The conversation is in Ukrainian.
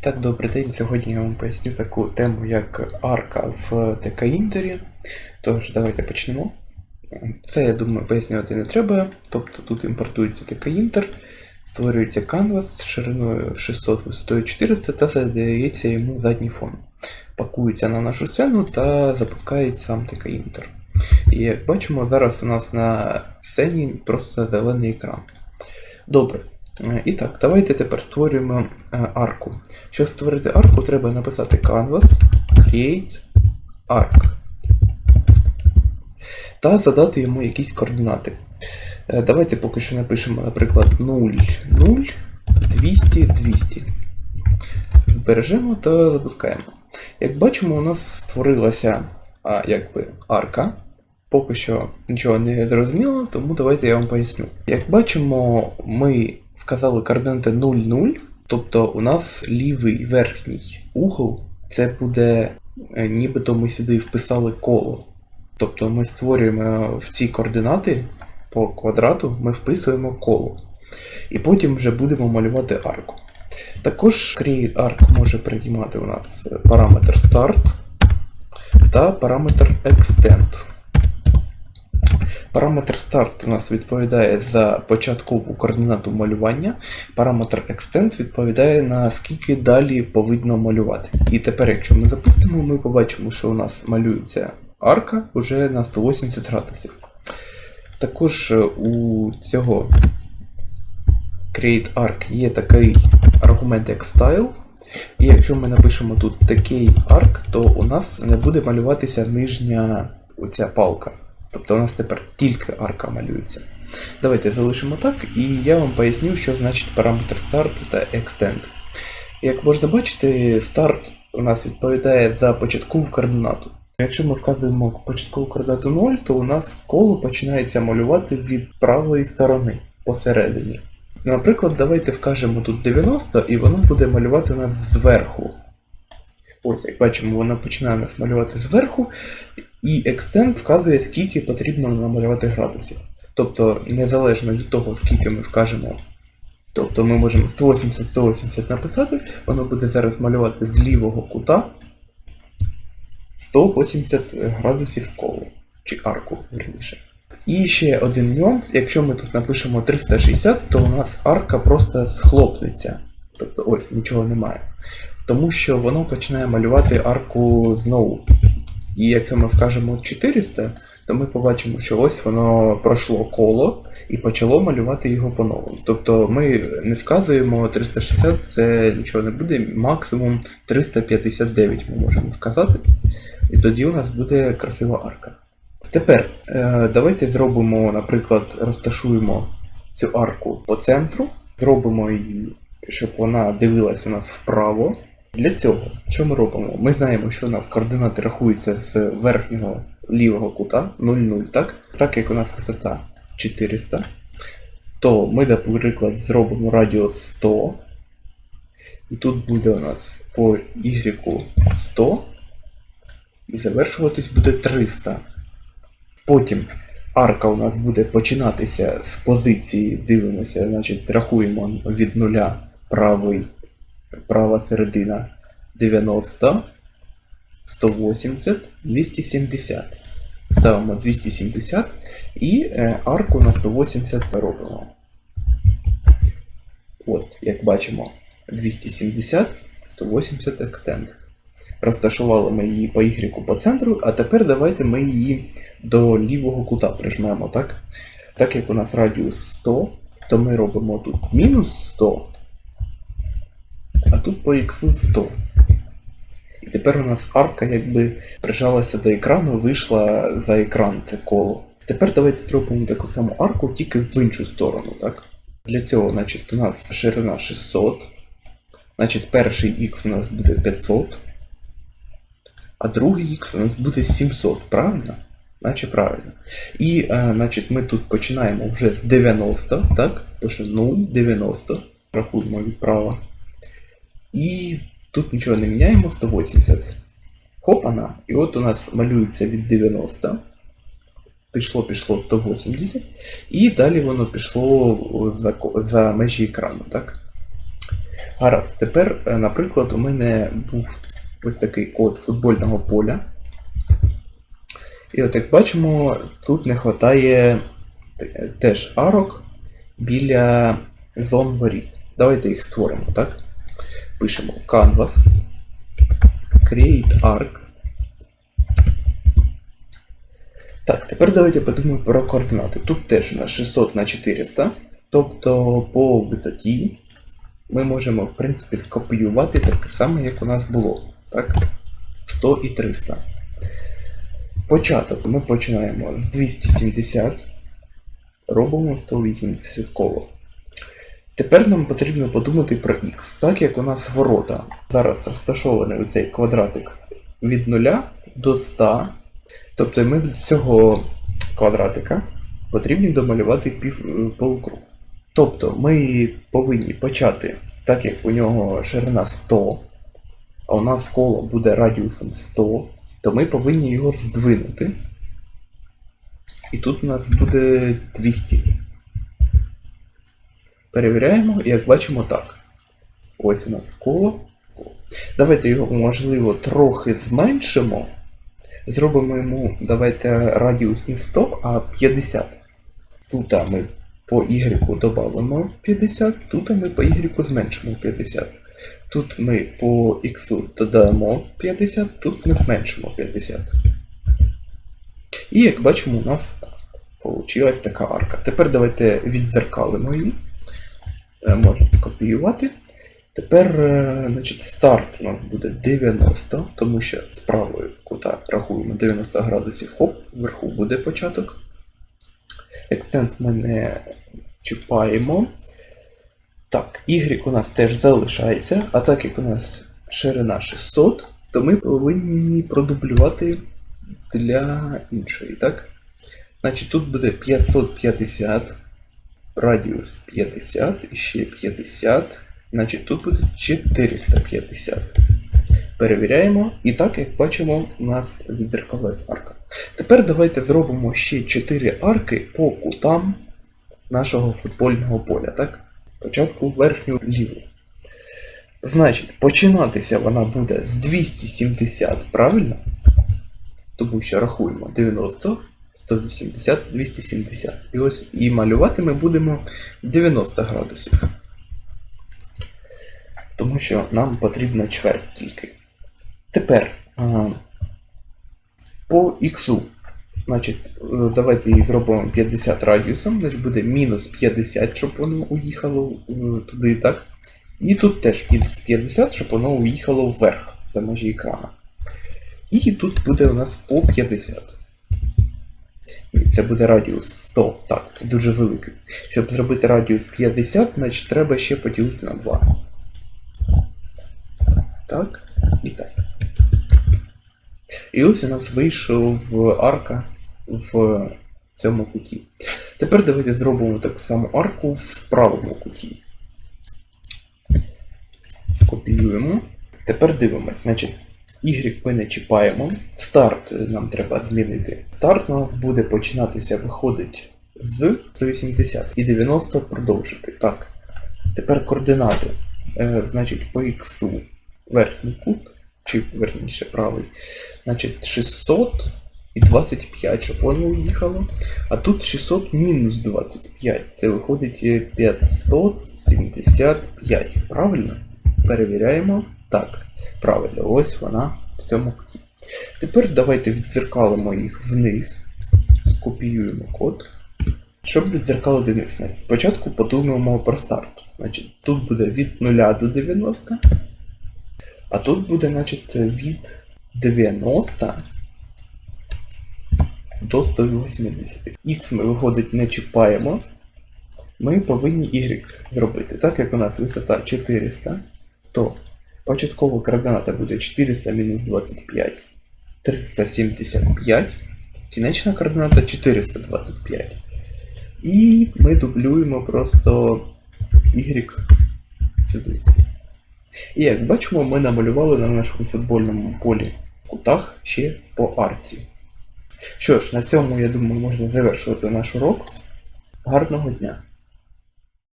Так, добрий день. Сьогодні я вам поясню таку тему, як арка в ТК Інтері. Тож, давайте почнемо. Це, я думаю, пояснювати не треба. Тобто тут імпортується ТК Інтер, створюється канвас з шириною 600 висотою 400 та задається йому задній фон. Пакується на нашу сцену та запускає сам ТК Інтер. І як бачимо, зараз у нас на сцені просто зелений екран. Добре. Е, І так, давайте тепер створюємо е, арку. Щоб створити арку, треба написати canvas create arc та задати йому якісь координати. Е, Давайте поки що напишемо, наприклад, 0, 0, 200, 200. Збережемо та запускаємо. Як бачимо, у нас створилася а, якби, арка. Поки що нічого не зрозуміло, тому давайте я вам поясню. Як бачимо, ми вказали координати 0, 0, тобто у нас лівий верхній угол це буде, е, нібито ми сюди вписали коло. Тобто ми створюємо в ці координати по квадрату, ми вписуємо коло. І потім вже будемо малювати арку. Також Create Arc може приймати у нас параметр Start та параметр Extend. Параметр Start у нас відповідає за початкову координату малювання. Параметр Extend відповідає на скільки далі повинно малювати. І тепер, якщо ми запустимо, ми побачимо, що у нас малюється арка вже на 180 градусів. Також е, у цього Create Arc є такий аргумент як Style. І якщо ми напишемо тут такий арк, то у нас не буде малюватися нижня оця палка. Тобто у нас тепер тільки арка малюється. Давайте залишимо так, і я вам поясню, що значить параметр Start та Extend. Як можна бачити, старт у нас відповідає за початкову координату. Якщо ми вказуємо початкову координату 0, то у нас коло починається малювати від правої сторони посередині. Наприклад, давайте вкажемо тут 90, і воно буде малювати у нас зверху. Ось, як бачимо, воно починає нас малювати зверху, і екстенд вказує, скільки потрібно намалювати градусів. Тобто, незалежно від того, скільки ми вкажемо. Тобто ми можемо 180-180 написати, воно буде зараз малювати з лівого кута 180 градусів коло, чи арку, верніше. І ще один нюанс, якщо ми тут напишемо 360, то у нас арка просто схлопнеться. Тобто ось нічого немає. Тому що воно починає малювати арку знову. І якщо ми вкажемо 400, то ми побачимо, що ось воно пройшло коло і почало малювати його по-новому. Тобто ми не вказуємо 360, це нічого не буде, максимум 359 ми можемо вказати. І тоді у нас буде красива арка. Тепер е, давайте зробимо, наприклад, розташуємо цю арку по центру, зробимо її, щоб вона дивилась у нас вправо. Для цього, що ми робимо? Ми знаємо, що у нас координати рахуються з верхнього лівого кута 0,0, так? Так як у нас висота 400, то ми, наприклад, зробимо радіус 100. І тут буде у нас по Y 100. І завершуватись буде 300. Потім арка у нас буде починатися з позиції, дивимося, значить, рахуємо від нуля правий, права середина 90, 180, 270. Ставимо 270 і е, арку на 180 робимо. От, як бачимо, 270, 180 екстенд. Розташували ми її по Y по центру, а тепер давайте ми її до лівого кута прижмемо, так? Так як у нас радіус 100, то ми робимо тут мінус 100, а тут по X 100. І тепер у нас арка якби прижалася до екрану, вийшла за екран це коло. Тепер давайте зробимо таку саму арку, тільки в іншу сторону, так? Для цього, значить, у нас ширина 600, значить, перший Х у нас буде 500 а другий х у нас буде 700, правильно? Наче правильно. І, а, значить, ми тут починаємо вже з 90, так? Пише 0, 90. Рахуємо відправо. І тут нічого не міняємо, 180. Хопана. І от у нас малюється від 90. Пішло, пішло 180. І далі воно пішло за, за межі екрану, так? Гаразд, тепер, е, наприклад, у мене був ось такий код футбольного поля. І от як бачимо, тут не вистачає теж арок біля зон воріт. Давайте їх створимо, так? Пишемо canvas, create arc. Так, тепер давайте подумаємо про координати. Тут теж у нас 600 на 400, тобто по висоті ми можемо, в принципі, скопіювати таке саме, як у нас було. Так? 100 і 300. Початок ми починаємо з 270, робимо 180 коло. Тепер нам потрібно подумати про X, так як у нас ворота зараз розташований оцей квадратик від 0 до 100. Тобто ми від цього квадратика потрібно домалювати пів е, полукруг. Тобто ми повинні почати, так як у нього ширина 100, а у нас коло буде радіусом 100, то ми повинні його здвинути. І тут у нас буде 200. Перевіряємо, і як бачимо так. Ось у нас коло. Давайте його, можливо, трохи зменшимо. Зробимо йому, давайте радіус не 100, а 50. Тут ми по Y додамо 50, тут ми по Y зменшимо 50. Тут ми по X додамо 50, тут ми зменшимо 50. І як бачимо, у нас вийшла така арка. Тепер давайте відзеркалимо її. Е, Можна скопіювати. Тепер е, значить, старт у нас буде 90, тому що з правої кута рахуємо 90 градусів, хоп, вверху буде початок. Екстент ми не чіпаємо. Так, Y у нас теж залишається, а так як у нас ширина 600, то ми повинні продублювати для іншої, так? Значить, тут буде 550, радіус 50 і ще 50. Значить, тут буде 450. Перевіряємо. І так, як бачимо, у нас відзеркалилась арка. Тепер давайте зробимо ще 4 арки по кутам нашого футбольного поля. Так? Спочатку верхню ліву. Значить, починатися вона буде з 270, правильно? Тому що рахуємо 90, 180, 270. І ось і малювати ми будемо 90 градусів. Тому що нам потрібна чверть тільки. Тепер по х. Значить, давайте її зробимо 50 радіусом, значить буде мінус 50, щоб воно уїхало е, туди, так? І тут теж мінус 50, щоб воно уїхало вверх за межі екрана. І тут буде у нас по 50. Це буде радіус 100. Так, це дуже великий. Щоб зробити радіус 50, значить треба ще поділити на 2. Так, і так. І ось у нас вийшов арка в цьому куті. Тепер давайте зробимо таку саму арку в правому куті. Скопіюємо. Тепер дивимось. Значить, Y ми не чіпаємо. Старт нам треба змінити. Старт у нас буде починатися, виходить з 180 і 90 продовжити. Так. Тепер координати. Е, значить, по X верхній кут, чи верніше правий. Значить, 600 і 25, щоб воно уїхало. А тут 600 мінус 25. Це виходить е, 575. Правильно? Перевіряємо. Так, правильно, ось вона в цьому куті. Тепер давайте відзеркалимо їх вниз, скопіюємо код. Щоб відзеркалити вниз. Спочатку подумаємо про старт. Значить, тут буде від 0 до 90. А тут буде, значить, від 90 до 180. Х ми, виходить, не чіпаємо. Ми повинні Y зробити. Так як у нас висота 400, то початкова координата буде 400 мінус 25, 375. Кінечна координата 425. І ми дублюємо просто Y сюди. І як бачимо, ми намалювали на нашому футбольному полі кутах ще по арці. Що ж, на цьому, я думаю, можна завершувати наш урок. Гарного дня!